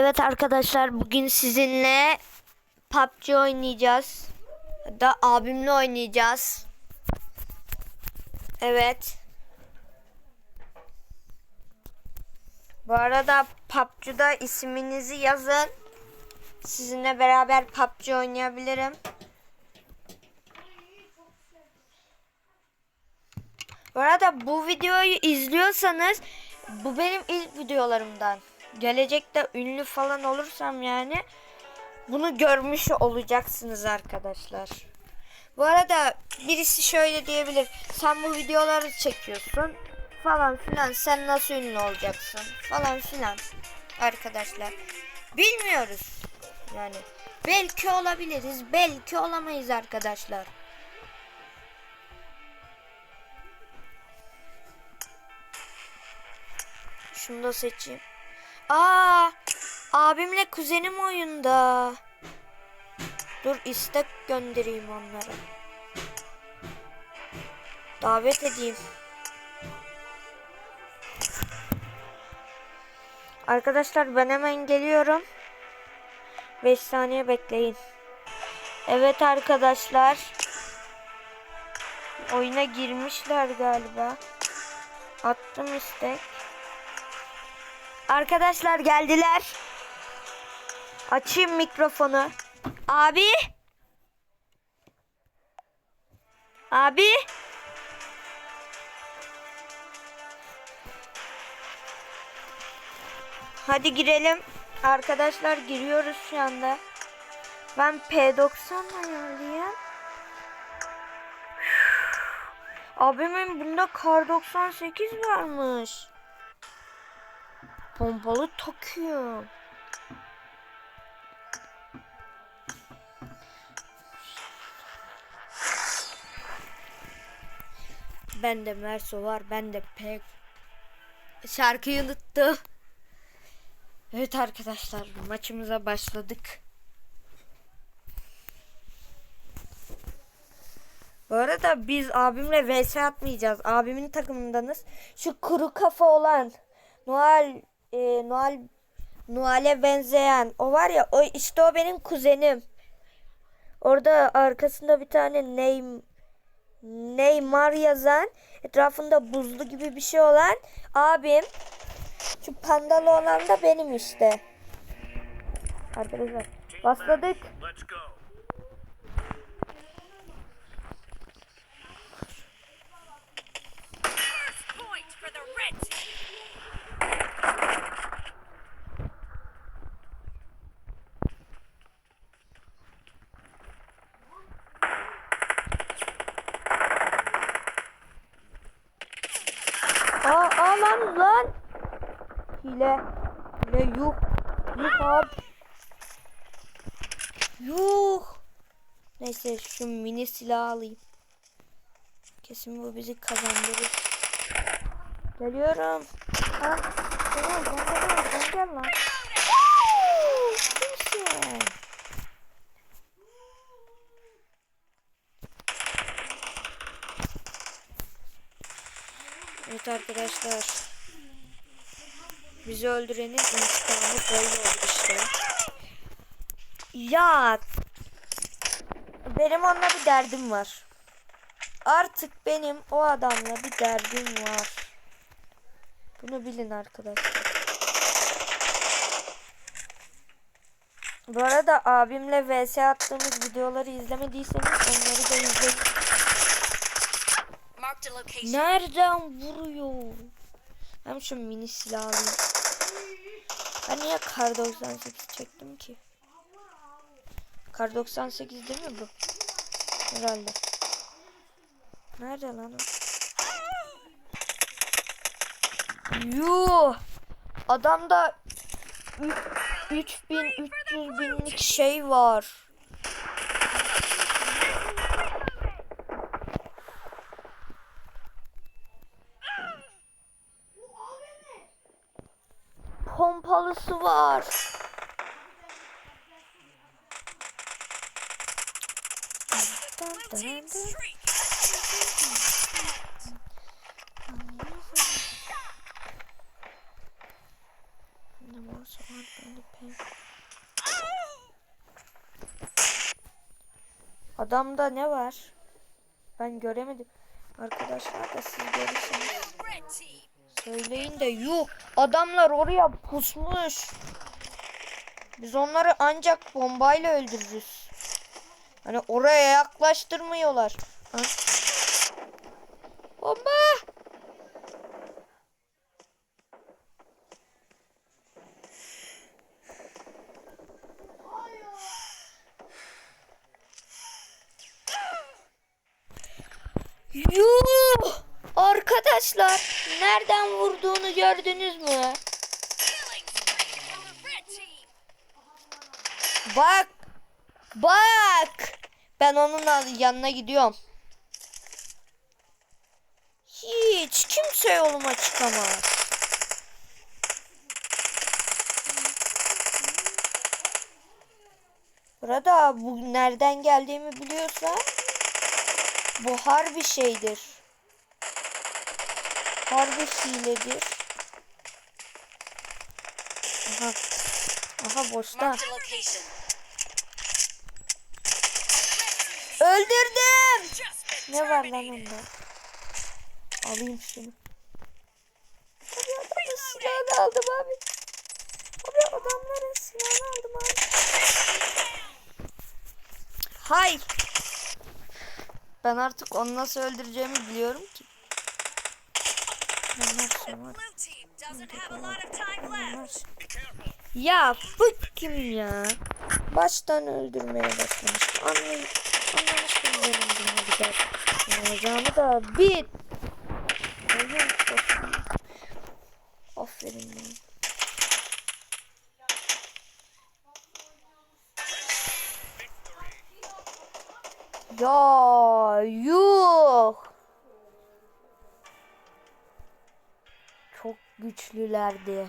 Evet arkadaşlar bugün sizinle PUBG oynayacağız. Da abimle oynayacağız. Evet. Bu arada PUBG'da isminizi yazın. Sizinle beraber PUBG oynayabilirim. Bu arada bu videoyu izliyorsanız bu benim ilk videolarımdan. Gelecekte ünlü falan olursam yani bunu görmüş olacaksınız arkadaşlar. Bu arada birisi şöyle diyebilir. Sen bu videoları çekiyorsun falan filan. Sen nasıl ünlü olacaksın falan filan. Arkadaşlar. Bilmiyoruz. Yani belki olabiliriz, belki olamayız arkadaşlar. Şunu da seçeyim. Aa, abimle kuzenim oyunda. Dur istek göndereyim onlara. Davet edeyim. Arkadaşlar ben hemen geliyorum. 5 saniye bekleyin. Evet arkadaşlar. Oyuna girmişler galiba. Attım istek. Arkadaşlar geldiler. Açayım mikrofonu. Abi. Abi. Hadi girelim. Arkadaşlar giriyoruz şu anda. Ben P90 ayarlayayım. Abimin bunda kar 98 varmış. Pompalı takıyor. Ben de Merso var. Ben de pek şarkıyı unuttum. Evet arkadaşlar maçımıza başladık. Bu arada biz abimle vs atmayacağız. Abimin takımındanız. Şu kuru kafa olan Noel e, Noel Noel'e benzeyen o var ya o işte o benim kuzenim. Orada arkasında bir tane Neym Neymar yazan etrafında buzlu gibi bir şey olan abim. Şu pandalı olan da benim işte. Arkadaşlar başladık. Lan lan. Hile. Hile yuh. Yuh abi. Yuh. Neyse şu mini silah alayım. Kesin bu bizi kazandırır. Geliyorum. Ha, tamam gel ben gel lan. Kimsin? Evet arkadaşlar. Bizi öldürenin intikamı böyle oldu işte. Ya benim onunla bir derdim var. Artık benim o adamla bir derdim var. Bunu bilin arkadaşlar. Bu arada abimle vs attığımız videoları izlemediyseniz onları da izleyin. Nereden vuruyor? Hem şu mini silah alayım. Ben niye kar 98 çektim ki? Kar 98 değil mi bu? Herhalde. Nerede lan o? Yuh! Adamda ü- 3300 binlik şey var. yavrusu var. Adamda ne var? Ben göremedim. Arkadaşlar da siz görürsünüz. Söyleyin de yuh. Adamlar oraya pusmuş. Biz onları ancak bombayla öldürürüz. Hani oraya yaklaştırmıyorlar. Ha? Bomba! Yuh! Arkadaşlar nereden vurduğunu gördünüz mü? Bak! Bak! Ben onun yanına gidiyorum. Hiç kimse yoluma çıkamaz. Burada bu nereden geldiğimi biliyorsa bu harbi şeydir. Harbi hiledir. Aha. Aha boşta. Öldürdüm. Ne var lan onda? Alayım şunu. Abi adamın silahını aldım abi. Abi adamların silahını aldım abi. Hay. Ben artık onu nasıl öldüreceğimi biliyorum ki. Ya bu kim ya? Baştan öldürmeye başlamış. Anlay anlamıştım benim bunu güzel. Olacağımı da bit. Aferin bana. Ya yuh. Güçlülerdi.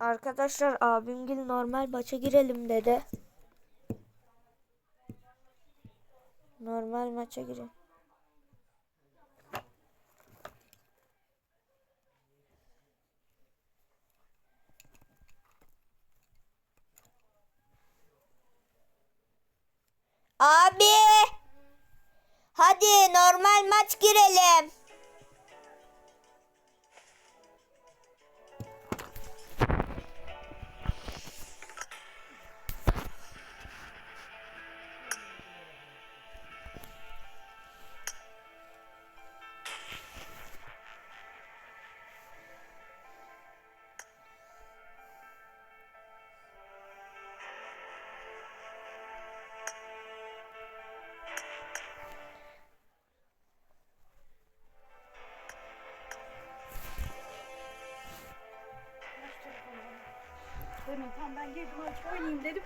Arkadaşlar abimgil normal maça girelim dedi. Normal maça girelim. Abi! Hadi normal maç girelim. Demin tam ben girdim açık oynayayım dedim.